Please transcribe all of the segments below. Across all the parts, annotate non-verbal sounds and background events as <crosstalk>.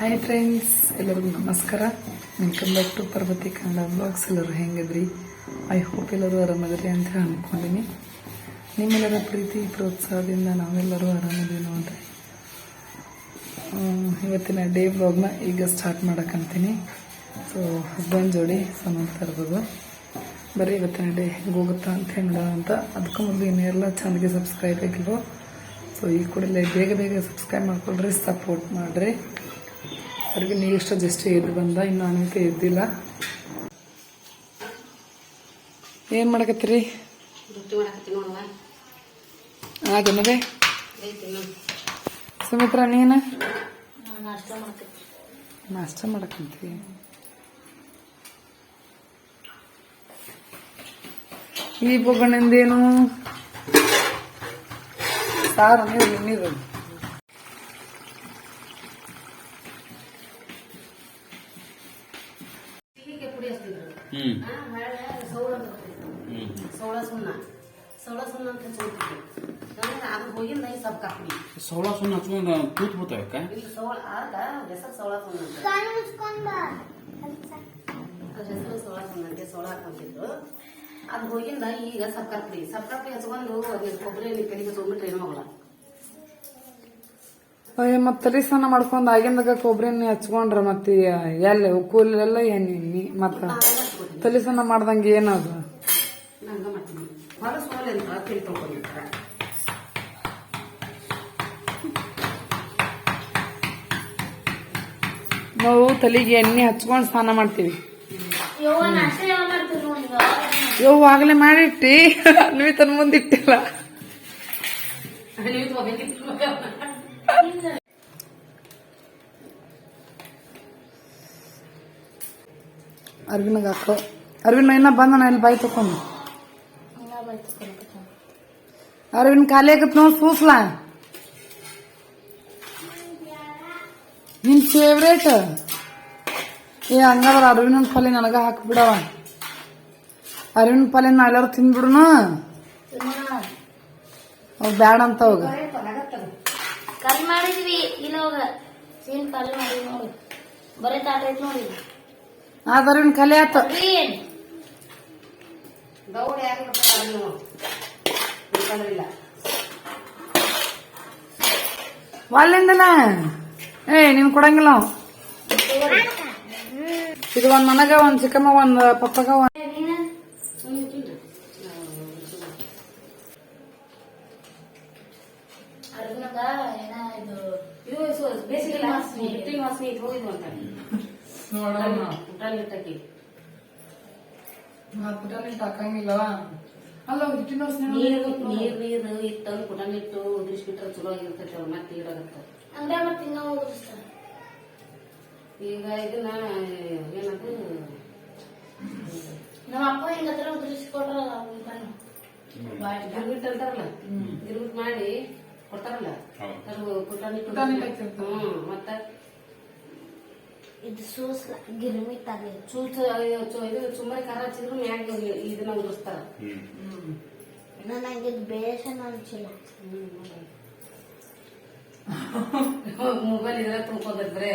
Hi friends ಎಲ್ಲರಿಗೂ ನಮಸ್ಕಾರ. Welcome back to Parvati Kannada vlogs ಎಲ್ಲರೂ ಹೆಂಗಿದ್ರಿ? ಐ ಹೋಪ್ ಎಲ್ಲರೂ ಆರಾಮದ್ರಿ ಅಂತ ಹೇಳಿ ಅನ್ಕೊಂಡಿನಿ ನಿಮ್ಮೆಲ್ಲರ ಪ್ರೀತಿ, ಪ್ರೋತ್ಸಾಹದಿಂದ ನಾವೆಲ್ಲರೂ ಆರಾಮದೇನು ಅಂತ. ಇವತ್ತಿನ ಡೇ ಬ್ಲಾಗ್ನ ಈಗ ಸ್ಟಾರ್ಟ್ ಮಾಡೋಕ್ಕಂತೀನಿ ಸೊ ಹಸ್ಬೆಂಡ್ ಜೋಡಿ ಸೊ ನೋಡ್ತಾ ಬರೀ ಇವತ್ತಿನ ಡೇ ಹೆಂಗೆ ಹೋಗುತ್ತಾ ಅಂತ ಹೇಳ ಅಂತ. ಅದಕ್ಕೂ ಮೊದಲು ಇನ್ನೆಲ್ಲ ಚಾನಲ್ಗೆ ಸಬ್ಸ್ಕ್ರೈಬ್ ಆಗಿಲ್ವೋ? ಸೊ ಈ ಕೂಡಲೇ ಬೇಗ ಬೇಗ ಸಬ್ಸ್ಕ್ರೈಬ್ ಮಾಡ್ಕೊಳ್ರಿ ಸಪೋರ್ಟ್ ಮಾಡಿರಿ. ಅವ್ರಿಗೆ ನೀರಿಷ್ಟ ಜಸ್ಟ್ ಎದ್ದು ಬಂದ ಇನ್ನು ಅನ್ವಿತ ಎದ್ದಿಲ್ಲ ಏನು ಮಾಡಕತ್ತೀರಿ? ರೊಟ್ಟಿ ಸುಮಿತ್ರ ನೀನು? ನಾಷ್ಟ ಮಾಡಕತ್ತಿ ನಾಷ್ಟ ಮಾಡಕಂತಿ ಈ ಬೊಗಣಿಂದೇನು ಸಾರು ನೀರು ನೀರು ಹೀಗೆ ಪುಡಿ ಹಚ್ತಿದ್ರು ಹ್ಮ್ ಆ, ಹೊಳ್ಳೆ ಸೌಳ. ಸೌಳ ಸುಣ್ಣ. ಸೌಳ ಸುಣ್ಣ ಅಂತ ಹಚ್ಕೊತಿದ್ರು ನನಗೆ ಅದು ಹೋಗಿಂದ ಈ ಸಬ್ ಕಾಪಿ ಸವಳ ಸುಣ್ಣ ಹಚ್ಕೊಂಡು ಕೂತ್ ಬಿಡ್ತಾವಕ್ಕ ಇಲ್ಲಿ ಸೌಳ ಆಗ ಹೆಸರು ಸೌಳ ಸುಣ್ಣ ಅದ್ರ ಹೆಸರು ಸೌಳ ಸುಣ್ಣ ಅಂತ ಸೌಳ ಹಾಕೊಂತಿದ್ರು ಅದು ಹೋಗಿಂದ ಈಗ ಸಬ್ ಕಾಪಿ ಸಬ್ ಕಾಪಿ ಹಚ್ಕೊಂಡು ಕೊಬ್ಬರಿ ಎಣ್ಣೆ ಕಡೆಗೆ ತೊಗೊಂಡ್ಬಿಟ್ರೆ ಏನೋ ಮಗಳ ಮತ್ತ ತಲೆ ಸ್ನಾನ ಮಾಡ್ಕೊಂಡು ಆಗಿಂದಾಗ ಕೊಬ್ಬರಿ ಎಣ್ಣೆ ಹಚ್ಕೊಂಡ್ರ ಮತ್ತೆ ಎಲ್ಲಿ ಕೂಲೆಲ್ಲ ಎಣ್ಣೆ ಮತ್ತ ತಲೆ ಸ್ನಾನ ಮಾಡ್ದಂಗೆ ಏನದು? ನಾವು ತಲೆಗೆ ಎಣ್ಣೆ ಹಚ್ಕೊಂಡು ಸ್ನಾನ ಮಾಡ್ತೀವಿ. ಯವ್ವ ಆಗ್ಲೇ ಮಾಡಿಟ್ಟಿ. ನೀವು ತನ್ ಮುಂದಿಟ್ಟಿಲ್ಲ ನೀವು ತಗೋಬೇಕಿತ್ತು ಅರ್ವಿನಾಗ ಹಾಕೋ ಅರ್ವಿನ್ ಇನ್ನ ಬಂದನ ಇಲ್ಲಿ ಬಾಯಿ ತಕೊಂಡು ಅರವಿಂದ್ ಖಾಲಿ ಆಗತ್ ನೋಡ್ ಸೂಸ್ಲಾ ನಿನ್ ಫೇವ್ರೇಟ್ ಏ ಹಂಗಾದ್ರ ಅರವಿಂದ್ ಪಲ್ಯ ನನಗ ಹಾಕ್ಬಿಡವ ಅರವಿಂದ್ ಪಲ್ಯ ನಾ ಎಲ್ಲಾರು ತಿಂದ್ಬಿಡುನು ಅವ್ ಬ್ಯಾಡ ಅಂತ ಅವಾಗ ಕಲ್ ಮಾಡಿದ್ವಿ ಇಲ್ಲ ಹೋಗ ಸೀನ್ ಕಲ್ ಮಾಡಿ ನೋಡಿ ಬರೀ ತಾಟ ಐತ್ ನೋಡಿ ಅದ ಕಲೆ ಆತ ದೌಡ್ ಯಾರು ಇಲ್ಲ ಏ ನೀನ್ ಕೊಡಂಗಿಲ್ಲ. ಇದು ಒಂದ್ ನನಗ ಒಂದ್ ಚಿಕ್ಕಮ್ಮ ಒಂದ್ ಪಪ್ಪಗ ಒಂದ್ ಬೇಸಿಗೆ ವಾಸನೆ ಅಂತ ವಾಸನೆ ಅಂತ ಊಟಲ್ಲಿ ಇಟ್ಟಕ್ಕೆ ಹಾಕಂಗಿಲ್ಲ ಅಲ್ಲ ಹಿಟ್ಟಿನ ನೀರು ನೀರ್ ನೀರು ಇಟ್ಟು ಕುಟನ್ ಇಟ್ಟು ಉದುರಿಸ್ಬಿಟ್ರೆ ಚಲೋ ಆಗಿರ್ತೈತೆ ಅವ್ರು ಮತ್ತೆ ಮತ್ತೆ ಈಗ ಇದನ್ನ ಏನದು? ನಮ್ಮ ಅಪ್ಪ ಹಿಂಗ ಹತ್ರ ಉದುರಿಸ್ಕೊಟ್ರ ಗಿರ್ಬಿಟ್ ಅಂತಾರಲ್ಲ? ಗಿರ್ಬಿಟ್ ಮಾಡಿ ಕೊಡ್ತಾರಲ್ಲ? ಇಟ್ಟು ಪುಟಾಣಿ ಹ್ಮ್ ಮತ್ತೆ ಇದು ಸೂಸ್ ಗಿರ್ಮಿಟ್ ಆಗಲಿ ಚೂಚ ಚು- ಇದು ಸುಮ್ಮನೆ ಖಾರ ಹಚ್ಚಿದ್ರು ಮ್ಯಾಗ ಇದನ್ನ ಉರಿಸ್ತಾರ ಹ್ಮ್. ನನಗೆ ಇದು ಬೇಸನ ಅನ್ಸಿಲ್ಲ. ಮೊಬೈಲ್ ಇದ್ರೆ ತುಂಬ್ಕೊಂಡಿದ್ರೆ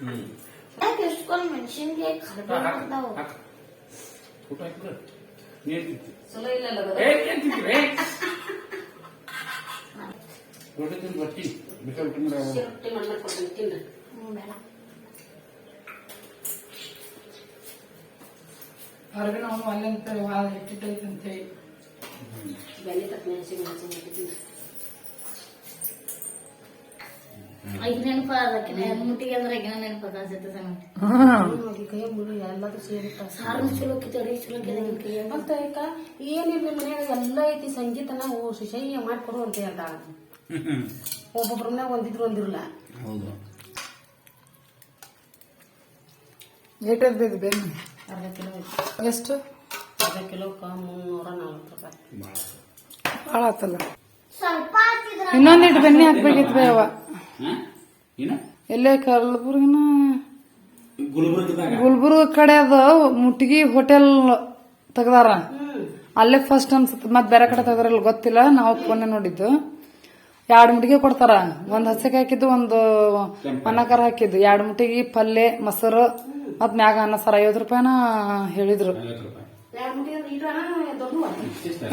ಹ್ಮ್. ಯಾಕೆ ಎಷ್ಟೊಂದು ಮೆಣಸಿನ್ಗೆ ಕಡಿಮೆ ಮಾಡ್ತಾವು. ಊಟ ಚಲೋ ತಿಂತೀರಿ? ರೊಟ್ಟಿ ತಿಂದು ಬರ್ತಿ ಬಿಸಿ ರೊಟ್ಟಿ ಮಾಡಿ ಹಸಿ ರೊಟ್ಟಿ ಮಾಡಿ ಮಾಡ್ಕೊಡ್ತೀನಿ ತಿನ್ರಿ. ಅರವಿನ ಅವನು ಅಲ್ಲಿ ಅಂತ ಹಿಟ್ಟಿಟ್ಟೈತೆ ಅಂತ ಹೇಳಿ. ಬೆಳ್ಳಿ ತಪ್ಪನೆ ಮೆಣಸಿನ ಈಗ ನೆನಪ ಅದಕ್ಕೆ ಮುಟ್ಟಿಗೆ ಅಂದ್ರೆ ಈಗ ಎಲ್ಲದೂ ಸಾರು ಚಲೋ ಕಿತ್ತಡಿ ಚಲೋ ಕಿತ್ತಡಿ ಮತ್ತೆ ಈಗ ಏನಿಲ್ಲ ಮನ್ಯಾಗ ಎಲ್ಲ ಐತಿ ಸಂಗೀತನ ಓ ಶಿಶಯ್ಯ ಮಾಡ್ಕೊಡು ಅಂತ ಹ್ಮ್. ಒಬ್ಬೊಬ್ರ ಮನ್ಯಾಗ ಒಂದಿದ್ರು ಒಂದಿರಲ್ಲ. ಹೌದು. ಏಟ್ ಇರ್ತೈತಿ ಬೆನ್ನು ಅರ್ಧ ಕಿಲೋ ಐತಿ. ಎಷ್ಟು? ಅರ್ಧ ಕಿಲೋಕ್ಕ ಮುನ್ನೂರ ನಲ್ವತ್ತು ರೂಪಾಯಿ. ಭಾಳ ಆತಲ್ಲ. ಸ್ವಲ್ಪ ಇನ್ನೊಂದಿಟ್ಟು ಬೆನ್ನಿ ಹಾಕ್ಬೇಕಿತ್ತು ಬೇ ಅವ ಏನ ಎಲ್ಲೇ ಕಲಬುರ್ಗಿನ? ಗುಲ್ಬುರ್ಗ ಕಡೆ ಅದು ಮುಟ್ಗಿ ಹೋಟೆಲ್ ತೆಗ್ದಾರ. ಅಲ್ಲೇ ಫಸ್ಟ್ ಅನ್ಸುತ್ತೆ. ಮತ್ತೆ ಬೇರೆ ಕಡೆ ತೆಗ್ದಾರಲ್ಲ ಗೊತ್ತಿಲ್ಲ. ನಾವು ಫೋನ್ ನೋಡಿದ್ದು. ಎರಡು ಮುಟ್ಟಿಗೆ ಕೊಡ್ತಾರ. ಒಂದ್ ಹಸಿಗೆ ಹಾಕಿದ್ದು ಒಂದು ಅನ್ನಕಾರ ಹಾಕಿದ್ದು. ಎರಡು ಮುಟ್ಟಿಗೆ ಪಲ್ಯ ಮೊಸರು ಮತ್ ಮ್ಯಾಗ ಅನ್ನ ಸರ್ ಐವತ್ತು ರೂಪಾಯಿನ ಹೇಳಿದ್ರು.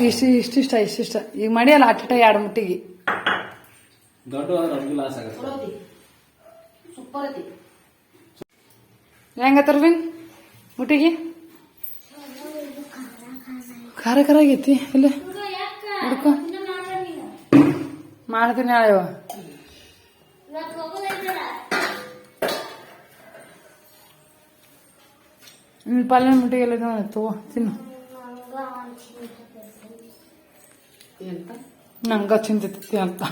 ಇಷ್ಟು ಇಷ್ಟಿಷ್ಟ ಇಷ್ಟಿಷ್ಟ ಈಗ ಮಾಡಿಯಲ್ಲ ಅಟ್ಟಿಟ ಎರಡು ಮುಟ್ಟಿಗೆ. ಹೆಂಗತ್ತರ್ವಿನ್ ಮುಟ್ಟಿಗೆ? ಖಾರ ಖಾರ ಆಗೈತಿ ಇಲ್ಲ. ಹುಡ್ಕೊ. ಮಾಡ್ತೀನಿ ಹೇಳವ ಇವತ್ತು ಹೋಗೋದೈತಲ್ಲ ನಿನ್ ಪಲ್ಯ ಮುಟ್ಟಿಗೆ ಎಲ್ಲ ತಗೋ ತಿನ್ನು. ನಂಗ ಚಿಂತಿತ್ತು ಅಂತ.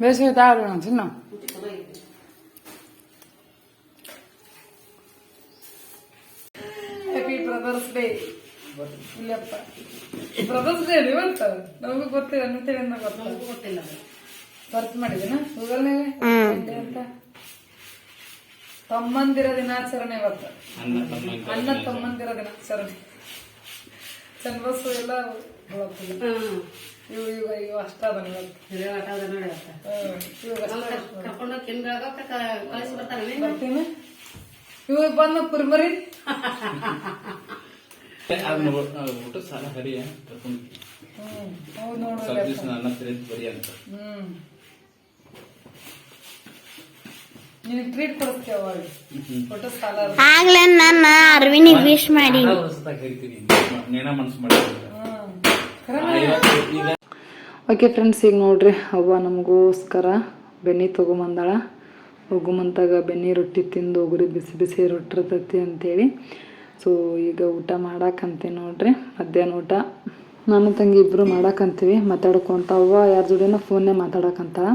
ಬೇಸಿಗೆ ತಾಳು ತಿನ್ನು. ಹ್ಯಾಪಿ ಬ್ರದರ್ಸ್ ಡೇ ಇಲ್ಲಪ್ಪ. ಬ್ರದರ್ಸ್ ಡೇ ಇವತ್ತು? ನಮಗೂ ಗೊತ್ತಿಲ್ಲ ಅಂತ ಗೊತ್ತಿಲ್ಲ. ಸರ್ಚ್ ಮಾಡಿದಿನ ಗೂಗಲ್ನಾಗ ಅಂತ ತಮ್ಮಂದಿರ ದಿನಾಚರಣೆ ಇವತ್ತು. ಅಣ್ಣ ತಮ್ಮಂದಿರ ದಿನಾಚರಣೆ. ಚಂದ್ರಸು ಎಲ್ಲ ಇವು ಇವ ಇವು ಅಷ್ಟ ಅದನ್ನ. ಇವಾಗ ಬಂದು ಕುರ್ಮರಿ. ಅದನ್ನ ಊಟ ಸಾಲ ಹರಿಯ ಕರ್ಕೊಂಡು ಹ್ಮ್ ಹೌದು ನೋಡು ಹ್ಮ್. ನಿನಗೆ ಟ್ರೀಟ್ ಸಾಲ ಆಗ್ಲೇ ನನ್ನ ಅರವಿನಿಗೆ ವಿಶ್ ಮಾಡಿ. ಓಕೆ ಫ್ರೆಂಡ್ಸ್ ಈಗ ನೋಡ್ರಿ ಅವ್ವ ನಮಗೋಸ್ಕರ ಬೆನ್ನಿ ತೊಗೊಂಬಂದಾಳ. ಹೋಗುಮಂತಾಗ ಬೆನ್ನಿ ರೊಟ್ಟಿ ತಿಂದು ಹೋಗ್ರಿ ಬಿಸಿ ಬಿಸಿ ರೊಟ್ಟಿ ಇರ್ತೈತಿ ಅಂತೇಳಿ. ಸೊ ಈಗ ಊಟ ಮಾಡಾಕಂತೀವಿ ನೋಡ್ರಿ. ಮಧ್ಯಾಹ್ನ ಊಟ. ನಾನು ತಂಗಿ ಇಬ್ಬರು ಮಾಡಾಕಂತೀವಿ. ಮಾತಾಡ್ಕೊಂತ ಅವ್ವ ಯಾರ ಜೋಡಿನ ಫೋನ್ನೇ ಮಾತಾಡಕಂತಾಳ.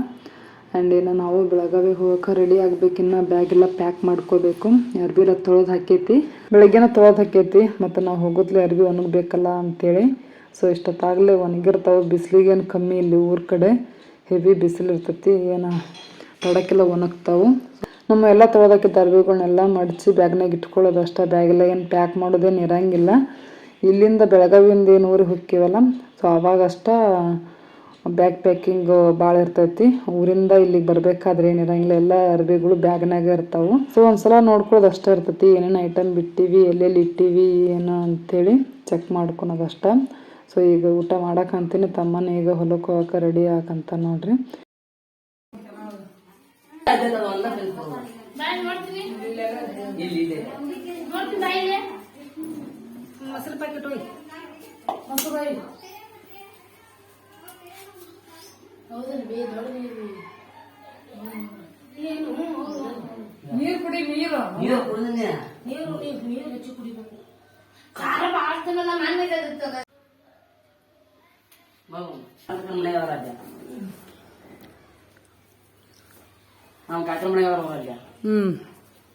ಆ್ಯಂಡ್ ಇನ್ನು ನಾವು ಬೆಳಗಾವಿ ಹೋಗೋಕೆ ರೆಡಿ ಆಗಬೇಕಿನ್ನ ಬ್ಯಾಗೆಲ್ಲ ಪ್ಯಾಕ್ ಮಾಡ್ಕೋಬೇಕು. ಅರ್ಬಿರ ತೊಳೆದು ಹಾಕೈತಿ. ಬೆಳಗ್ಗೆನ ತೊಳೆದು ಹಾಕೈತಿ. ಮತ್ತು ನಾವು ಹೋಗೋದ್ಲೆ ಅರ್ಬಿ ಒಣಗಬೇಕಲ್ಲ ಅಂತೇಳಿ. ಸೊ ಇಷ್ಟೊತ್ತಾಗಲೇ ಒಣಗಿರ್ತಾವೆ. ಬಿಸಿಲಿಗೇನು ಕಮ್ಮಿ ಇಲ್ಲಿ ಊರ ಕಡೆ. ಹೆವಿ ಬಿಸಿಲು ಇರ್ತೈತಿ. ಏನು ತಡಕ್ಕೆಲ್ಲ ಒಣಗ್ತಾವೆ. ನಮ್ಮ ಎಲ್ಲ ತೊಳೆದಾಕಿದ್ದ ಅರ್ಬಿಗಳನ್ನೆಲ್ಲ ಮಡಚಿ ಬ್ಯಾಗ್ನಾಗ ಇಟ್ಕೊಳ್ಳೋದು ಅಷ್ಟೇ. ಬ್ಯಾಗೆಲ್ಲ ಏನು ಪ್ಯಾಕ್ ಮಾಡೋದೇನು ಇರಂಗಿಲ್ಲ. ಇಲ್ಲಿಂದ ಬೆಳಗಾವಿಯಿಂದ ಏನು ಊರಿಗೆ ಹೋಗ್ತೀವಲ್ಲ? ಸೊ ಅವಾಗಷ್ಟ ಬ್ಯಾಗ್ ಪ್ಯಾಕಿಂಗ್ ಭಾಳ ಇರ್ತೈತಿ. ಊರಿಂದ ಇಲ್ಲಿಗೆ ಬರ್ಬೇಕಾದ್ರೆ ಏನಿರಂಗಿಲ್ಲ ಎಲ್ಲ ಅರ್ಬಿಗಳು ಬ್ಯಾಗ್ನಾಗ ಇರ್ತಾವು. ಸೊ ಒಂದ್ಸಲ ನೋಡ್ಕೊಳ್ಳೋದು ಅಷ್ಟೇ ಇರ್ತೈತಿ, ಏನೇನು ಐಟಮ್ ಬಿಟ್ಟಿವಿ, ಎಲ್ಲೆಲ್ಲಿ ಇಟ್ಟಿವಿ, ಏನು ಅಂತೇಳಿ ಚೆಕ್ ಮಾಡ್ಕೊಳೋದು ಸೊ ಈಗ ಊಟ ಅಂತೀನಿ ತಮ್ಮನ ಈಗ ಹೊಲಕ್ಕೆ ಹೋಗಕ್ಕೆ ರೆಡಿ ಆಗಂತ ನೋಡ್ರಿ. ಮೊಸರು ಪ್ಯಾಕೆಟ್ ಹೋಗಿ ಏನು ನೀರು ಕುಡಿ ನೀರು. ನೀರು ನೀರು ನೀರು ಹೆಚ್ಚು ಕುಡಿಬೇಕು. ಖಾರ ನಾವು ಮನೆಯವ್ರ ಹ್ಮ್.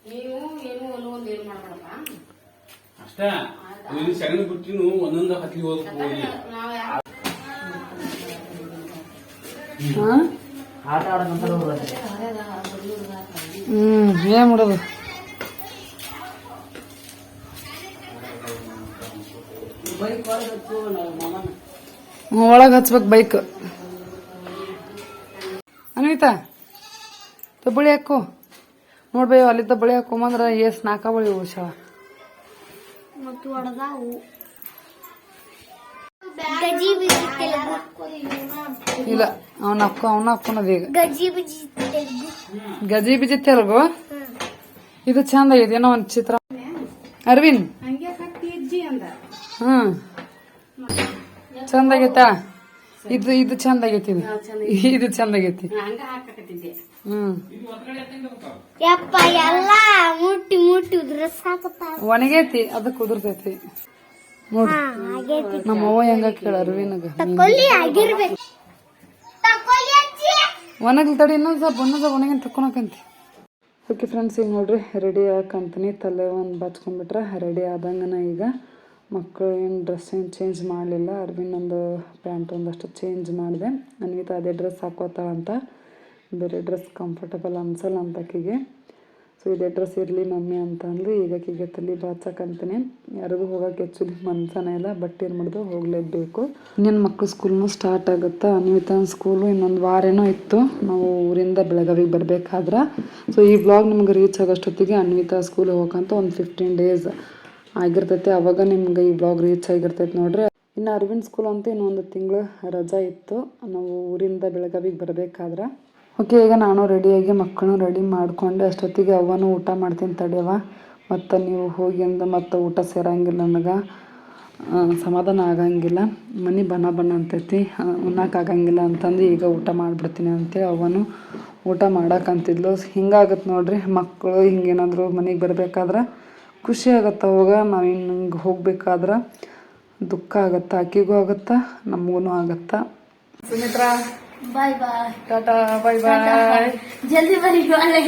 ನೀವು ಏನು ಒಂದು ಒಂದು ಏನು ಮಾಡ್ಬೇಡಪ್ಪ. ಅಷ್ಟ. ಸಗಣಿ ಬಿಟ್ಟಿನು ಒಂದೊಂದು ಹತ್ತಿ ಹೋಗಿ ಹ್ಮ್. ಏನ್ ಮಾಡೋದು? ಬೈಕ್ ಹೊರಗತ್ತು ನಾವು ಮಾಮನ ಒಳಗೆ ಹಚ್ಬೇಕು ಬೈಕ್. ಅನ್ವಿತಾ ತಬ್ಬಳಿ ಹಾಕು. ನೋಡ್ಬೇ ಅಲ್ಲಿ ತಬ್ಬಳಿ ಹಾಕೊಂಬಂದ್ರ ಎಸ್ ನಾಲ್ಕ ಬಳಿ ಉಳ್ಸಾಳ ಮತ್ತು ಒಡದಾವು ಗಜಿ ಬಿಜಿ ತೆಲುಗು ಇಲ್ಲ ಅವನ ಅಪ್ಪ ಅವನ ಹಾಕೋನದ ಈಗ. ಗಜಿ ಬಿಜಿ ತೆಲುಗು ಗಜಿ ಬಿಜಿ ತೆಲುಗು? ಇದು ಚಂದ ಇದೇನೋ ಏನೋ ಒಂದ್ ಚಿತ್ರ. ಅರವಿಂದ್? ಹ್ಮ್. ಚಂದ ಆಗೈತಾ ಇದು ಇದು. ಚಂದ ಆಗೈತಿ ಇದು ಚಂದ ಆಗೈತಿ ಹಂಗ ಹಾಕಕತ್ತಿದ್ದೆ ಹ್ಮ್. ಯಪ್ಪ ಎಲ್ಲ ಮುಟ್ಟಿ ಮುಟ್ಟಿ ಉದ್ರ ಸಾಕತ್ತಾವ ಒಣಗೈತಿ ಅದಕ್ಕೆ ಕುದುರ್ತೈತಿ ಆಗೈತಿ ನಮ್ಮ ಅವ್ವ ಹೆಂಗ ಕೇಳ ಅರವಿನಗ ಒಣಗ್ಲಿ ತಡಿ ಇನ್ನೊಂದು ಸ್ವಲ್ಪ ಇನ್ನೊಂದು ಸ್ವಲ್ಪ ಒಣಗಿನ ತಕ್ಕೊಳಕಂತಿ. ಓಕೆ ಫ್ರೆಂಡ್ಸ್ ಈಗ ನೋಡ್ರಿ ರೆಡಿ ಹಾಕಂತೀನಿ ತಲೆ ಒಂದು ಬಚ್ಕೊಂಡ್ಬಿಟ್ರೆ ರೆಡಿ ಆದಂಗನ ಈಗ. ಮಕ್ಕಳು ಏನು ಡ್ರೆಸ್ ಏನು ಚೇಂಜ್ ಮಾಡಲಿಲ್ಲ. ಅರ್ವಿನೊಂದು ಪ್ಯಾಂಟ್ ಒಂದಷ್ಟು ಚೇಂಜ್ ಮಾಡಿದೆ. ಅನ್ವಿತಾ ಅದೇ ಡ್ರೆಸ್ ಹಾಕೋತಾಳಂತ. ಬೇರೆ ಡ್ರೆಸ್ ಕಂಫರ್ಟಬಲ್ ಅನ್ಸಲ್ಲ ಅಂತ ಆಕಿಗೆ ಸೊ ಇದು ಡ್ರೆಸ್ ಇರಲಿ ಮಮ್ಮಿ ಅಂತ ಅಂದ್ಲು ಈಗ ಆಕಿಗೆ ತಲೆ ಬಾಚಕಂತೀನಿ ಯಾರಿಗೂ ಹೋಗಕ್ಕೆ ಆ್ಯಕ್ಚುಲಿ ಮನ್ಸನೇ ಇಲ್ಲ ಬಟ್ ಏನು ಮಾಡಿದ್ರು ಹೋಗಲೇಬೇಕು. ಇನ್ನೇನು ಮಕ್ಕಳು ಸ್ಕೂಲ್ನು ಸ್ಟಾರ್ಟ್ ಆಗುತ್ತಾ? ಅನ್ವಿತಾನ್ ಸ್ಕೂಲು ಇನ್ನೊಂದು ವಾರೇನೋ ಇತ್ತು, ನಾವು ಊರಿಂದ ಬೆಳಗಾವಿಗೆ ಬರಬೇಕಾದ್ರೆ. ಸೊ ಈ ಬ್ಲಾಗ್ ನಿಮ್ಗೆ ರೀಚ್ ಆಗೋಷ್ಟೊತ್ತಿಗೆ ಅನ್ವಿತಾ ಸ್ಕೂಲ್ ಹೋಗಂತ ಒಂದು ಫಿಫ್ಟೀನ್ ಡೇಸ್ ಆಗಿರ್ತೈತೆ. ಅವಾಗ ನಿಮ್ಗೆ ಈ ಬ್ಲಾಗ್ ರೀಚ್ ಆಗಿರ್ತೈತೆ ನೋಡ್ರಿ. ಇನ್ನು ಅರವಿಂದ್ ಸ್ಕೂಲ್ ಅಂತ ಇನ್ನೊಂದು ತಿಂಗಳು ರಜಾ ಇತ್ತು. ನಾವು ಊರಿಂದ ಬೆಳಗಾವಿಗೆ ಬರಬೇಕಾದ್ರೆ. ಓಕೆ, ಈಗ ನಾನು ರೆಡಿಯಾಗಿ ಮಕ್ಕಳನ್ನು ರೆಡಿ ಮಾಡಿಕೊಂಡು ಅಷ್ಟೊತ್ತಿಗೆ ಅವನು ಊಟ ಮಾಡ್ತೀನಿ ತಡೆಯವ ಮತ್ತು ನೀವು ಹೋಗಿ ಅಂದ ಮತ್ತು ಊಟ ಸೇರಂಗಿಲ್ಲ ನನಗೆ. ಸಮಾಧಾನ ಆಗಂಗಿಲ್ಲ. ಮನೆ ಬಣ್ಣ ಬಣ್ಣ ಅಂತೈತಿ. ಉಣ್ಣಕ್ಕಾಗಂಗಿಲ್ಲ ಅಂತಂದು ಈಗ ಊಟ ಮಾಡಿಬಿಡ್ತೀನಿ ಅಂತೇಳಿ ಅವನು ಊಟ ಮಾಡಕ್ಕಂತಿದ್ಲು ಹಿಂಗಾಗತ್ತೆ ನೋಡ್ರಿ, ಮಕ್ಕಳು ಹಿಂಗೇನಾದರೂ ಮನೆಗೆ ಬರಬೇಕಾದ್ರೆ ಖುಷಿ ಆಗತ್ತೆ ಅವಾಗ. ನಾವು ಹಿಂಗೆ ಹೋಗ್ಬೇಕಾದ್ರೆ ದುಃಖ ಆಗತ್ತೆ, ಆಕಿಗೂ ಆಗುತ್ತಾ ನಮಗೂ ಆಗುತ್ತಾ. ಸುಮಿತ್ರಾ ಬಾಯ್ ಬಾಯ್ ಟಾಟಾ ಬಾಯ್ ಬಾಯ್ ಜಲ್ದಿ ಬರಿ ಒಳ್ಳೆ.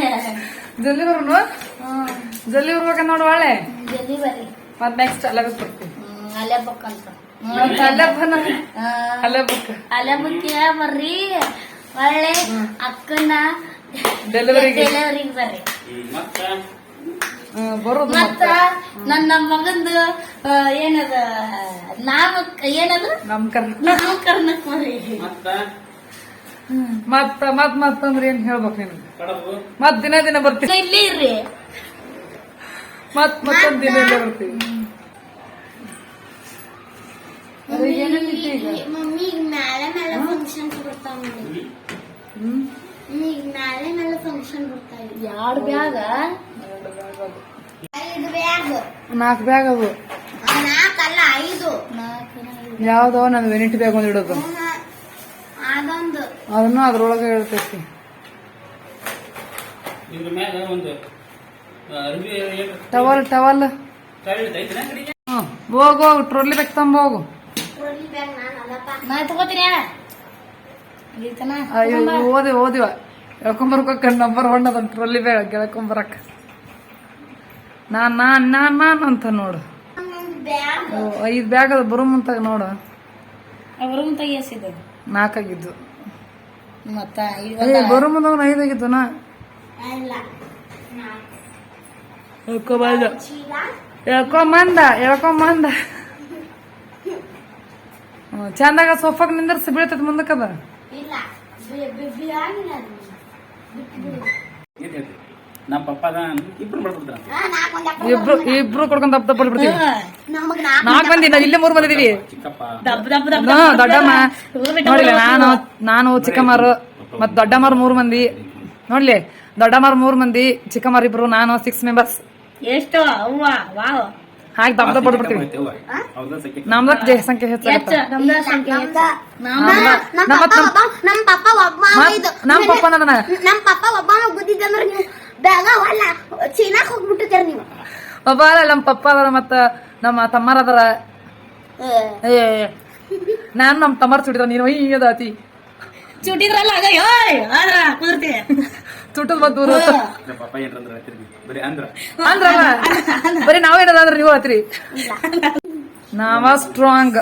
ಜಲ್ದಿ ಬರೋನು? ಜಲ್ದಿ ಬರ್ಬೇಕ ನೋಡು ಒಳ್ಳೆ. ಜಲ್ದಿ ಬರ್ರಿ ಮತ್ ನೆಕ್ಸ್ಟ್ ಅಲ್ಲಗ ಬರ್ತೀನಿ. ಹ್ಮ್, ಅಲ್ಲೇ ಬಕ್ಕಂತ ಅಲ್ಲೇ ಬನ್ನ ಅಲ್ಲೇ ಬುಕ್ ಅಲ್ಲೇ ಬಕ್ಕಿಯ ಬರ್ರಿ. ಒಳ್ಳೆ ಅಕ್ಕನ ಡೆಲಿವರಿಗೆ ಡೆಲಿವರಿಗೆ ಬರ್ರಿ. ಮತ್ತ ಬರೋದು ಮತ್ತ. ನನ್ನ ಮಗಂದು ಏನದ ನಾಮಕ್ ಏನದು? ನಮ್ ಕರ್ ನಾಮಕರಣಕ್ ಬರ್ರಿ. ಮತ್ತ? ಮತ್ತ ಮತ್ ಮತ್ತಂದ್ರೆ ಏನ್ ಹೇಳ್ಬೇಕು ನಿನ್ ಮತ್ ದಿನ ದಿನ ಬರ್ತೀವಿ. ಇಲ್ಲೇ ಇರ್ರಿ. ಮತ್ ಮತ್ತೊಂದ್ ದಿನ ಇಲ್ಲೇ ಬರ್ತೀನಿ ನಾಕ್ ಈಗ? ಮಮ್ಮಿ ಬರ್ತಾವ ಫಂಕ್ಷನ್ ಬರ್ತಾವ ಬ್ಯಾಗ? ಐದು ಬ್ಯಾಗ್. ನಾಲ್ಕು ಬ್ಯಾಗ್ ಅವು. ನಾಲ್ಕಲ್ಲ ಐದು. ಯಾವ್ದೋ ನಾನು ವೆನಿಟಿ ಬ್ಯಾಗ್ ಒಂದ್ ಇಡೋದು. ಅದನ್ನು ಅದ್ರೊಳಗೆ ಹೇಳ್ತೈತಿ. ಇದ್ರ ಮ್ಯಾಗ ಒಂದು ಅರ್ಬಿ ಏನ್ ಟವಲ್ ಟವಲ್. ಹೋಗು ಹೋಗು ಟ್ರೋಲಿ ಬ್ಯಾಗ್ ತಂಬ ಹೋಗು. ನಾ ತಗೋತೀನಿ ಹೇಳ. ಗೀತನ? ಅಯ್ಯೋ ಓದಿ ಓದಿವ ಎಳ್ಕೊಂಬರ್ಕ ನಂಬರ್ ಒನ್ ಅದನ್ನ ಟ್ರೋಲಿ ಬ್ಯಾಗ್ ಗೆಳ್ಕೊಂಬರಕ. ನಾನ್ ನಾನ್ ನಾನ್ ನಾನ್ ಅಂತ ನೋಡು. ಓ, ಐದ್ ಬ್ಯಾಗ್ ಅದ ಬರೋ ಮುಂತಾಗ ನೋಡು ನಾಕಾಗಿದ್ದು ನಾಲ್ಕಾಗಿದ್ದು ಮತ್ತ ಬರೋ ಮುಂದಾಗ ಐದಾಗಿತ್ತು ನಾ ಎಳ್ಕೊಂಬಂದ ಹ್ಮ್, ಚಂದಾಗ ಸೋಫಾಕ್ ನಿಂದರ್ಸಿ ಬೀಳ್ತೈತಿ ಮುಂದಕ್ಕದ ನಮ್ಮ ಪಪ್ಪಾದ ಇಬ್ರು ಮಾಡ್ಬಿಡ್ತಾರ ಇಬ್ರು ಇಬ್ರು ಕೊಡ್ಕೊಂಡ್ ದಪ್ಪ ದಪ್ಪ ಬಿಡ್ತೀವಿ ನಮಗ್ ನಾಲ್ಕು ನಾಲ್ಕು ಮಂದಿ ನಾವ್ ಇಲ್ಲೇ ಮೂರ್ ಬಂದಿದೀವಿ ದೊಡ್ಡಮ್ಮ. ನೋಡಿಲ್ಲ ನಾನು ನಾನು ಚಿಕ್ಕಮ್ಮರು ಮತ್ ದೊಡ್ಡಮ್ಮರು ಮೂರು ಮಂದಿ. ನೋಡ್ಲಿ ದೊಡ್ಡಮ್ಮರು ಮೂರು ಮಂದಿ ಚಿಕ್ಕಮ್ಮರು ಇಬ್ರು ನಾನು ಸಿಕ್ಸ್ ಮೆಂಬರ್ಸ್ ಎಷ್ಟು? ಹಾಗೆ ದಪ್ಪ ದಪ್ಪ ಬಿಡ್ಬಿಡ್ತೀವಿ ಸಂಖ್ಯೆ ಹೆಚ್ಚಾಗತ್ತ. ಹೆಚ್ಚ ನಮ್ದ ಸಂಖ್ಯೆ ಹೆಚ್ಚ. ನಮ್ಮ ಪಪ್ಪ ಒಬ್ಬ ನಮ್ಮ ಪಪ್ಪ ಒಬ್ಬ ಇದು. ನಮ್ ಪಪ್ಪ ನನ್ನ ನಮ್ಮ ಪಪ್ಪ ಒಬ್ಬ ಗುದ್ದಿದ್ದಂದ್ರ ಚೀನಾಕ್ ನೀವು? ನಮ್ಮ ಪಪ್ಪ ಅದಾರ ಮತ್ತ ನಮ್ಮ ತಮ್ಮರ ಅದಾರ. ಏ. ನಾನು ನಮ್ಮ ತಮ್ಮರ್ ಚುಡಿದ್ರ ನೀನು ಹಿಂಗದ ಅತಿ. ಚುಟಿದ್ರಲ್ಲ ಆಗ ಯೋಯ್ ಆದ್ರ ತುಟ್ಟದ್ ದೂರ ಪಪ್ಪ ಬರೀ ಅಂದ್ರ. ಬರೀ ನಾವೇನದಂದ್ರ ನೀವು ಹತ್ರಿ ನಾವ ಸ್ಟ್ರಾಂಗ್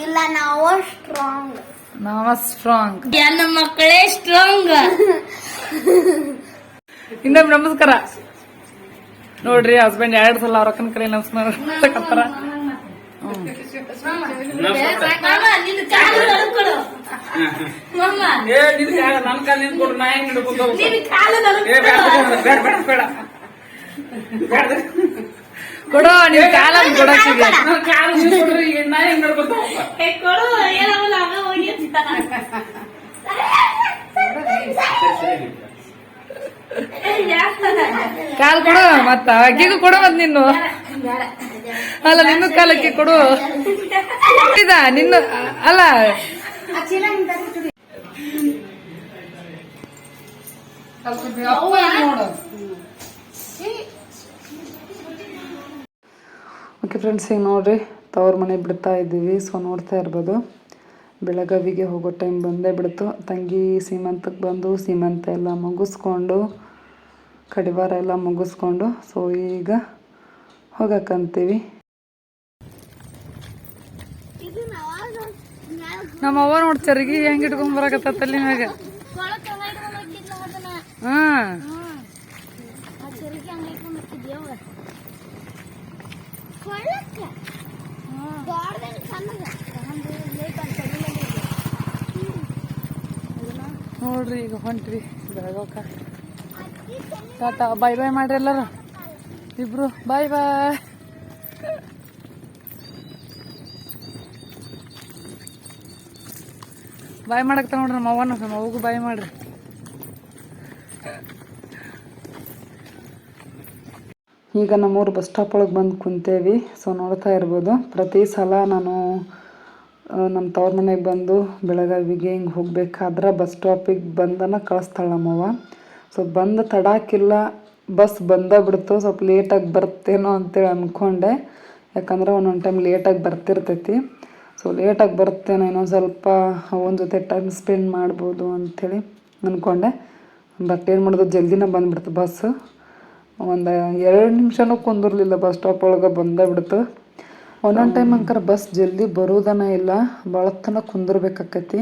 ಇಲ್ಲ ನಾವು ಸ್ಟ್ರಾಂಗ್ ನಾವ ಸ್ಟ್ರಾಂಗ್ ನನ್ನ ಮಕ್ಕಳೇ ಸ್ಟ್ರಾಂಗ್ <laughs> ಇನ್ನೊಮ್ಮೆ ನಮಸ್ಕಾರ. ನೋಡ್ರಿ ಹಸ್ಬೆಂಡ್ ಎರಡ್ ಸಲ ಅವ್ರ ಅಕ್ಕನ ಕರೆ ನಮಸ್ಕಾರ ಕತ್ತಾರ ಕಾಲು ಕಾಲ ಕಾಲು ಕೊಡು ನಿನ್ ಕಾಲ ಕೊಡಕ್ಕಿದೆ ನನ್ ಕಾಲು ನೀವ್? ಏ, ಕೊಡು ಕಾಲ್ ಕೊಡು ಮತ್ತ, ಅಕ್ಕಿಗೂ ಕೊಡು ಮತ್ ನಿನ್ನು. ಅಲ್ಲ, ನಿನ್ನ ಕಾಲಕ್ಕೆ ಕೊಡು. ಇದಾ ನಿನ್ನ, ಅಲ್ಲ. ಓಕೆ ಫ್ರೆಂಡ್ಸ್ ಈಗ ನೋಡ್ರಿ, ತವ್ರ ಮನೆ ಬಿಡ್ತಾ ಇದ್ದೀವಿ ಸೊ ನೋಡ್ತಾ ಇರ್ಬೋದು. ಬೆಳಗಾವಿಗೆ ಹೋಗೋ ಟೈಮ್ ಬಂದೇ ಬಿಡ್ತು. ತಂಗಿ ಸೀಮಂತಕ್ಕೆ ಬಂದು ಸೀಮಂತ ಎಲ್ಲ ಮುಗಿಸ್ಕೊಂಡು ಕಡಿವಾರ ಎಲ್ಲ ಮುಗಿಸ್ಕೊಂಡು ಸೊ ಈಗ ಹೋಗಕ್ಕಂತೀವಿ ನಮ್ಮ ಅವ್ವ ನೋಡ್ತಾರೀಗಿ ಹೆಂಗೆ ಇಟ್ಕೊಂಡ್ ಬರಕತ್ತಲ್ಲಿ ಮ್ಯಾಗ. ಹಾಂ. ನೋಡ್ರಿ, ಈಗ ಹೊಂಟ್ರಿ ಬೆಳಗೋಕ ಟಾಟಾ ಬಾಯ್ ಬಾಯ್ ಮಾಡ್ರಿ ಎಲ್ಲರೂ. ಇಬ್ರು ಬಾಯ್ ಬಾಯ್ ಬಾಯ್ ಮಾಡಕ್ತ ನೋಡ್ರಿ, ನಮ್ಮ ಅವ್ವನ ನಮ್ಮ ಅವ್ಗೂ ಬಾಯ್ ಮಾಡ್ರಿ. ಈಗ ನಮ್ಮೂರು ಬಸ್ ಸ್ಟಾಪ್ ಒಳಗೆ ಬಂದು ಕುಂತೇವಿ. ಸೊ ನೋಡ್ತಾ ಇರ್ಬೋದು. ಪ್ರತಿ ಸಲ ನಾನು ನಮ್ಮ ತವ್ರ ಮನೆಗೆ ಬಂದು ಬೆಳಗಾವಿಗೆ ಹಿಂಗೆ ಹೋಗ್ಬೇಕಾದ್ರೆ ಬಸ್ ಸ್ಟಾಪಿಗೆ ಬಂದನ ಕಳಿಸ್ತಾಳೆ ನಮ್ಮವ್ವ. ಸೊ, ಬಂದು ತಡಾಕಿಲ್ಲ, ಬಸ್ ಬಂದ ಬಿಡ್ತು, ಸ್ವಲ್ಪ ಲೇಟಾಗಿ ಬರ್ತೇನೋ ಅಂತೇಳಿ ಅಂದ್ಕೊಂಡೆ ಯಾಕಂದ್ರೆ ಒಂದೊಂದು ಟೈಮ್ ಲೇಟಾಗಿ ಬರ್ತಿರ್ತೈತಿ. ಸೊ, ಲೇಟಾಗಿ ಬರ್ತೇನೋ ಇನ್ನೊಂದು ಸ್ವಲ್ಪ ಅವನ ಜೊತೆ ಟೈಮ್ ಸ್ಪೆಂಡ್ ಮಾಡ್ಬೋದು ಅಂಥೇಳಿ ಅಂದ್ಕೊಂಡೆ ಬಟ್ ಏನು ಮಾಡೋದು, ಜಲ್ದಿನ ಬಂದುಬಿಡ್ತು ಬಸ್ಸು. ಒಂದು ಎರಡು ನಿಮಿಷನೂ ಕುಂದಿರಲಿಲ್ಲ ಬಸ್ ಸ್ಟಾಪ್ ಒಳಗೆ ಬಂದೇ ಬಿಡ್ತು. ಒಂದೊಂದು ಟೈಮ್ ಅಂಕರ ಬಸ್ ಜಲ್ದಿ ಬರೋದನ ಇಲ್ಲ ಭಾಳ ತನಕ ಕುಂದಿರ್ಬೇಕಾಕತಿ.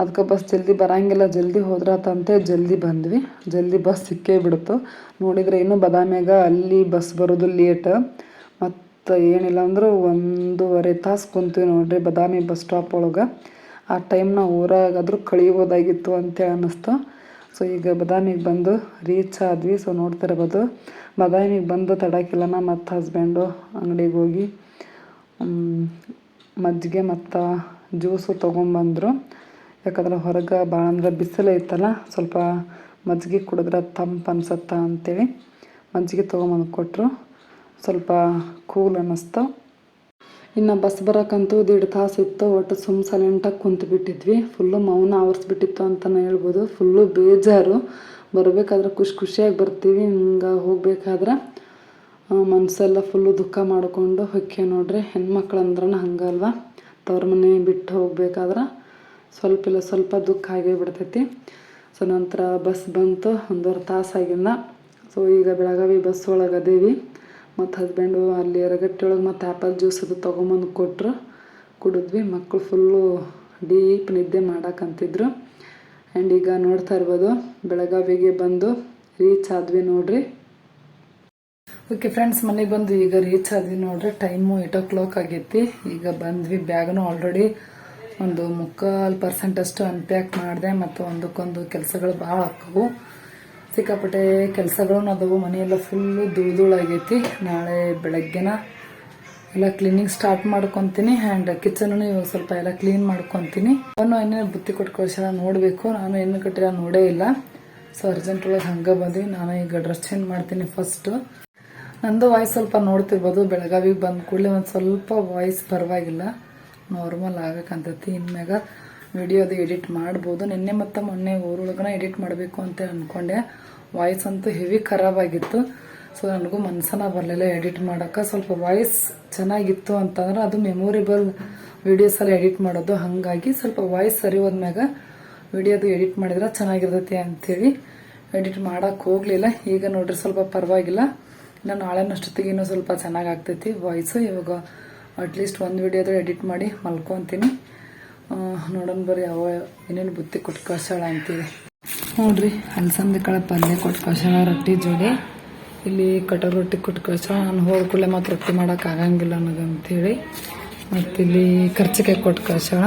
ಅದಕ್ಕೆ ಬಸ್ ಜಲ್ದಿ ಬರಂಗಿಲ್ಲ, ಜಲ್ದಿ ಹೋದ್ರಾತಂತೆ ಜಲ್ದಿ ಬಂದ್ವಿ. ಜಲ್ದಿ ಬಸ್ ಸಿಕ್ಕೇ ಬಿಡ್ತು. ನೋಡಿದ್ರೆ ಇನ್ನೂ ಬದಾಮ್ಯಾಗ ಅಲ್ಲಿ ಬಸ್ ಬರೋದು ಲೇಟ್ ಮತ್ತು ಏನಿಲ್ಲ ಅಂದ್ರೆ ಒಂದೂವರೆ ತಾಸು ಕುಂತೀವಿ ನೋಡ್ರಿ ಬದಾಮಿ ಬಸ್ ಸ್ಟಾಪ್ ಒಳಗೆ. ಆ ಟೈಮ್ನ ಊರಾಗಾದರೂ ಕಳಿಬೋದಾಗಿತ್ತು ಅಂತೇಳಿ ಅನ್ನಿಸ್ತು. ಸೊ ಈಗ ಬದಾಮಿಗೆ ಬಂದು ರೀಚ್ ಆದ್ವಿ. ಸೊ ನೋಡ್ತಾ ಇರ್ಬೋದು ಬದಾಮಿಗೆ ಬಂದು ತಡಾಕಿಲ್ಲನ ಮತ್ತು ಹಸ್ಬೆಂಡು ಅಂಗಡಿಗೆ ಹೋಗಿ ಮಜ್ಜಿಗೆ ಮತ್ತು ಜ್ಯೂಸು ತೊಗೊಂಬಂದರು. ಯಾಕಂದ್ರೆ ಹೊರಗೆ ಭಾಳ ಅಂದ್ರೆ ಬಿಸಿಲು ಐತಲ್ಲ, ಸ್ವಲ್ಪ ಮಜ್ಜಿಗೆ ಕುಡಿದ್ರೆ ತಂಪು ಅನ್ಸತ್ತ ಅಂತೇಳಿ ಮಜ್ಜಿಗೆ ತೊಗೊಂಬಂದು ಕೊಟ್ಟರು ಸ್ವಲ್ಪ ಕೂಲ್ ಅನ್ನಿಸ್ತು. ಇನ್ನು ಬಸ್ ಬರೋಕ್ಕಂತೂ ದೀಡ್ ತಾಸು ಇತ್ತು, ಒಟ್ಟು ಸುಮ್ ಸಲೆಂಟಾಗಿ ಕುಂತು ಬಿಟ್ಟಿದ್ವಿ. ಫುಲ್ಲು ಮೌನ ಆವರಿಸ್ಬಿಟ್ಟಿತ್ತು ಅಂತಲೇ ಹೇಳ್ಬೋದು. ಫುಲ್ಲು ಬೇಜಾರು. ಬರಬೇಕಾದ್ರೆ ಖುಷಿ ಖುಷಿಯಾಗಿ ಬರ್ತೀವಿ, ಹಿಂಗೆ ಹೋಗ್ಬೇಕಾದ್ರೆ. ಮನಸ್ಸೆಲ್ಲ ಫುಲ್ಲು ದುಃಖ ಮಾಡಿಕೊಂಡು ಹೊಕ್ಕೆ ನೋಡ್ರಿ. ಹೆಣ್ಮಕ್ಳು ಅಂದ್ರೂ ಹಂಗಲ್ವ? ತವ್ರ ಮನೆ ಬಿಟ್ಟು ಹೋಗ್ಬೇಕಾದ್ರೆ ಸ್ವಲ್ಪ ಇಲ್ಲ, ಸ್ವಲ್ಪ ದುಃಖ ಆಗೇ ಬಿಡ್ತೈತಿ. ಸೊ ನಂತರ ಬಸ್ ಬಂತು, ಒಂದೂವರೆ ತಾಸಾಗಿಂದ ಸೊ ಈಗ ಬೆಳಗಾವಿ ಬಸ್ ಒಳಗೆ ಅದೇವಿ. ಮತ್ತು ಹಸ್ಬೆಂಡು ಅಲ್ಲಿ ಎರಗಟ್ಟಿ ಒಳಗೆ ಮತ್ತು ಆ್ಯಪಲ್ ಜ್ಯೂಸ್ ಅದು ತೊಗೊಂಬಂದು ಕೊಟ್ಟರು ಕುಡಿದ್ವಿ. ಮಕ್ಕಳು ಫುಲ್ಲು ಡೀಪ್ ನಿದ್ದೆ ಮಾಡಕ್ಕಂತಿದ್ರು ಆ್ಯಂಡ್ ಈಗ ನೋಡ್ತಾ ಇರ್ಬೋದು, ಬೆಳಗಾವಿಗೆ ಬಂದು ರೀಚ್ ಆದ್ವಿ ನೋಡ್ರಿ. ಓಕೆ ಫ್ರೆಂಡ್ಸ್ ಮನೆಗೆ ಬಂದು ಈಗ ರೀಚ್ ಆದ್ವಿ ನೋಡ್ರಿ ಟೈಮು ಏಟ್ ಓ ಕ್ಲಾಕ್ ಆಗೈತಿ. ಈಗ ಬಂದ್ವಿ, ಬ್ಯಾಗ್ನು ಆಲ್ರೆಡಿ ಒಂದು ಮುಕ್ಕಾಲು ಪರ್ಸೆಂಟ್ ಅಷ್ಟು ಅನ್ಪ್ಯಾಕ್ ಮಾಡಿದೆ ಮತ್ತು ಒಂದಕ್ಕೊಂದು ಕೆಲಸಗಳು ಭಾಳ ಆಕ್ಕವು. ಸಿಕ್ಕಾಪಟ್ಟೆ ಕೆಲಸಗಳು ಅದಾವು, ಮನೆಯೆಲ್ಲ ಫುಲ್ಲು ಧೂಳು ಧೂಳು ಆಗೈತಿ. ನಾಳೆ ಬೆಳಗ್ಗೆನ ಎಲ್ಲ ಕ್ಲೀನಿಂಗ್ ಸ್ಟಾರ್ಟ್ ಮಾಡ್ಕೊತೀನಿ ಆ್ಯಂಡ್ ಕಿಚನ್ ಇವಾಗ ಸ್ವಲ್ಪ ಎಲ್ಲ ಕ್ಲೀನ್ ಮಾಡ್ಕೊತೀನಿ. ಅವನು ಏನೇನು ಬುತ್ತಿ ಕೊಟ್ಟು ಕಳಿಸಲ್ಲ ನೋಡಬೇಕು, ನಾನು ಏನು ಕಟ್ಟಿಲ್ಲ ನೋಡೇ ಇಲ್ಲ. ಸೊ ಅರ್ಜೆಂಟ್ ಒಳಗೆ ಹಂಗೆ ಬಂದ್ವಿ. ನಾನು ಈಗ ಡ್ರೆಸ್ ಚೇಂಜ್ ಮಾಡ್ತೀನಿ ಫಸ್ಟು ನಂದು ವಾಯ್ಸ್ ಸ್ವಲ್ಪ ನೋಡ್ತಿರ್ಬೋದು ಬೆಳಗಾವಿಗೆ ಬಂದ ಕೂಡಲೇ ಒಂದು ಸ್ವಲ್ಪ ವಾಯ್ಸ್ ಪರವಾಗಿಲ್ಲ. ನಾರ್ಮಲ್ ಆಗಬೇಕಂತೈತಿ. ಇನ್ಮ್ಯಾಗ ವಿಡಿಯೋದು ಎಡಿಟ್ ಮಾಡ್ಬೋದು. ನಿನ್ನೆ ಮತ್ತು ಮೊನ್ನೆ ಊರೊಳಗನ ಎಡಿಟ್ ಮಾಡಬೇಕು ಅಂತ ಅಂದ್ಕೊಂಡೆ ವಾಯ್ಸ್ ಅಂತೂ ಹೆವಿ ಖರಾಬ್ ಆಗಿತ್ತು. ಸೊ ನನಗೂ ಮನ್ಸನ ಬರಲಿಲ್ಲ ಎಡಿಟ್ ಮಾಡೋಕ್ಕೆ. ಸ್ವಲ್ಪ ವಾಯ್ಸ್ ಚೆನ್ನಾಗಿತ್ತು ಅಂತಂದ್ರೆ ಅದು ಮೆಮೊರೇಬಲ್ ವಿಡಿಯೋಸಲ್ಲಿ ಎಡಿಟ್ ಮಾಡೋದು. ಹಾಗಾಗಿ ಸ್ವಲ್ಪ ವಾಯ್ಸ್ ಸರಿ ಹೋದ್ಮ್ಯಾಗ ವಿಡಿಯೋದು ಎಡಿಟ್ ಮಾಡಿದ್ರೆ ಚೆನ್ನಾಗಿರ್ತೈತಿ ಅಂಥೇಳಿ ಎಡಿಟ್ ಮಾಡೋಕ್ಕೆ ಹೋಗಲಿಲ್ಲ. ಈಗ ನೋಡ್ರಿ ಸ್ವಲ್ಪ ಪರವಾಗಿಲ್ಲ. ಇನ್ನು ನಾಳೆನಷ್ಟೊತ್ತಿಗೆ ಇನ್ನೂ ಸ್ವಲ್ಪ ಚೆನ್ನಾಗಿ ಆಗ್ತೈತಿ ವಾಯ್ಸು ಇವಾಗ ಅಟ್ಲೀಸ್ಟ್ ಒಂದು ವಿಡಿಯೋದು ಎಡಿಟ್ ಮಾಡಿ ಮಲ್ಕೊತೀನಿ. ನೋಡೋಣ ಬರ್ರಿ ಯಾವ ಏನೇನು ಬುತ್ತಿ ಕೊಟ್ಟು ಕಳ್ಸೋಳ ಅಂತೀವಿ ನೋಡ್ರಿ ಅಲ್ಸಂದಿ ಕಾಳು ಪಲ್ಯ ಕೊಟ್ಟು ಕಳ್ಸೋಣ ರೊಟ್ಟಿ ಜೋಡಿ. ಇಲ್ಲಿ ಕಟರ್ ರೊಟ್ಟಿ ಕೊಟ್ಟು ಕಳ್ಸೋಣ ನಾನು ಹೋದ ಕೂಡಲೇ ಮತ್ತು ರೊಟ್ಟಿ ಮಾಡೋಕೆ ಆಗಂಗಿಲ್ಲ ಅನ್ನೋದಂತೇಳಿ ಮತ್ತು ಇಲ್ಲಿ ಖರ್ಚಿಕೆ ಕೊಟ್ಟು ಕಳ್ಸೋಣ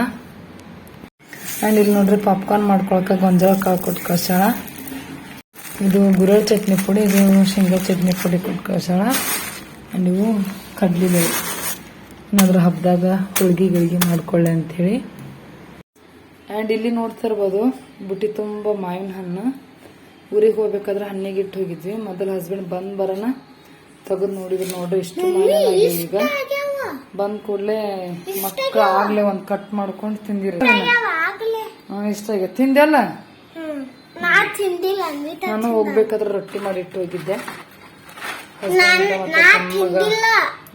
ಆ್ಯಂಡ್ ಇಲ್ಲಿ ನೋಡ್ರಿ ಪಾಪ್ಕಾರ್ನ್ ಮಾಡ್ಕೊಳಕ್ಕೆ ಗೊಂಜಾಳ ಕಾಳು ಕೊಟ್ಟು ಕಳ್ಸಾಳ ಇದು ಗುರೋ ಚಟ್ನಿ ಪುಡಿ ಇದು ಶೇಂಗಾ ಚಟ್ನಿ ಪುಡಿ ಕೊಟ್ಟು ಕಳ್ಸೋಣ ಆ್ಯಂಡ್ ಇವು ಕಡ್ಲಿಬೇಳೆ ಏನಾದರೂ ಹಬ್ಬದಾಗ ಹೋಳ್ಗೆ ಗಿಳ್ಗಿ ಮಾಡ್ಕೊಳ್ಳಿ ಅಂಥೇಳಿ ಆ್ಯಂಡ್ ಇಲ್ಲಿ ನೋಡ್ತಾ ಇರ್ಬೋದು ಬುಟ್ಟಿ ತುಂಬ ಮಾವಿನ ಹಣ್ಣು. ಊರಿಗೆ ಹೋಗ್ಬೇಕಾದ್ರೆ ಹಣ್ಣಿಗೆ ಇಟ್ಟು ಹೋಗಿದ್ವಿ. ಮೊದಲು ಹಸ್ಬೆಂಡ್ ಬಂದು ಬರೋಣ. ತೆಗೆದು ನೋಡಿದ್ರು ನೋಡ್ರಿ ಇಷ್ಟು ಈಗ. ಬಂದ ಕೂಡಲೇ ಮಕ್ಕಳು ಆಗ್ಲೇ ಒಂದು ಕಟ್ ಮಾಡ್ಕೊಂಡು ತಿಂದಿರ ಇಷ್ಟ ಆಗೈತೆ ತಿಂದೆಲ್ಲ ತಿಂದಿಲ್ಲ ಅನ್ವಿತಾ ನಾನು ಹೋಗ್ಬೇಕಾದ್ರೆ ರೊಟ್ಟಿ ಮಾಡಿ ಇಟ್ಟು ಹೋಗಿದ್ದೆ. ನಾನು ನಾ ತಿಂದಿಲ್ಲ.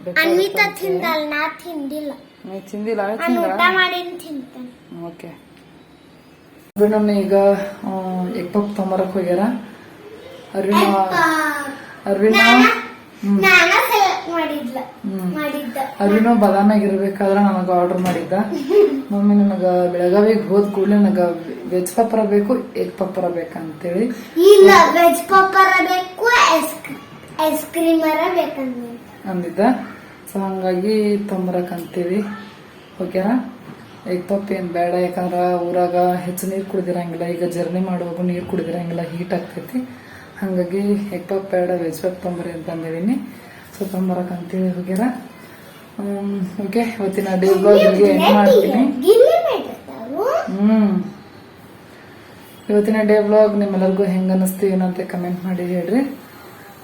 ಬೇಕಾದ್ರೆ ಅನ್ವಿತಾ ತಿಂದಲ್ಲ ನಾ ತಿಂದಿಲ್ಲ. ನೀವು ತಿಂದಿಲ್ಲ ನಾನು ತಿಂದ ಊಟ ಮಾಡಿನ ತಿಂತೇನೆ ಓಕೆ. ಅರುಣನ್ನ ಈಗ ಎಗ್ ಪಪ್ ಹೋಗ್ಯಾರ. ಅರುಣ ಅರುಣ ಮಾಡಿದ್ಲ ಮಾಡಿದ್ದ. ಇರ್ಬೇಕಾದ್ರ ಬದಾಮಿಯಾಗ ಇರ್ಬೇಕಾದ್ರೆ ನನಗೆ ಆರ್ಡರ್ ಮಾಡಿದ್ದ. ಮಮ್ಮಿ ನನಗ ಬೆಳಗಾವಿಗೆ ಹೋದ ಕೂಡಲೇ ನನಗೆ ವೆಜ್ ಪಪ್ಪರ ಬೇಕು ಎಗ್ ಪಪ್ಪರ ಬೇಕಂತೇಳಿ. ಇಲ್ಲ ವೆಜ್ ಪಪ್ಪರ ಬೇಕು ಐಸ್ ಕ್ರೀಮ್ ಕ್ರೀಮರ ಅಂದಿದ್ದ. ಸೊ ಹಂಗಾಗಿ ತೊಂಬರಕ್ಕಂತೀವಿ ಓಕೆನಾ ಎಗ್ ಪಪ್ ಏನು ಬೇಡ ಯಾಕಂದ್ರೆ ಊರಾಗ ಹೆಚ್ಚು ನೀರು ಕುಡಿದಿರಂಗಿಲ್ಲ. ಈಗ ಜರ್ನಿ ಮಾಡುವಾಗ ನೀರು ಕುಡಿದಿರಂಗಿಲ್ಲ ಹೀಟ್ ಆಗ್ತೈತಿ. ಹಾಗಾಗಿ ಎಗ್ ಪಪ್ ಬೇಡ ವೆಜ್ ಪಪ್ ತೊಂಬರಿ ಅಂತ ಅಂದಿದ್ದೀನಿ ಸೊ ಅಂತೇಳಿ ಹೋಗ್ಯಾರ ಓಕೆ ಇವತ್ತಿನ ಡೇ ಬ್ಲಾಗ್ ಎಂಡ್ ಮಾಡ್ತೀನಿ. ಹ್ಞೂ ಇವತ್ತಿನ ಡೇ ಬ್ಲಾಗ್ ನಿಮ್ಮೆಲ್ಲರಿಗೂ ಹೆಂಗ ಅನ್ನಿಸ್ತು ಏನಂತ ಕಮೆಂಟ್ ಮಾಡಿ ಹೇಳ್ರಿ.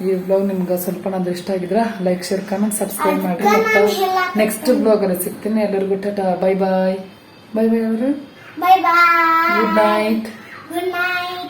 ಈ ಬ್ಲಾಗ್ ನಿಮ್ಗೆ ಸ್ವಲ್ಪನಾದ್ರೂ ಇಷ್ಟ ಆಗಿದ್ರ ಲೈಕ್ ಶೇರ್ ಕಮೆಂಟ್ ಸಬ್ಸ್ಕ್ರೈಬ್ ಮಾಡಿರಿ. ಮತ್ತೆ ನೆಕ್ಸ್ಟ್ ಬ್ಲಾಗ್ ಅಲ್ಲಿ ಸಿಗ್ತೀನಿ. ಎಲ್ಲರಿಗೂ tata bye bye bye bye ಅವರು. Bye bye good night good night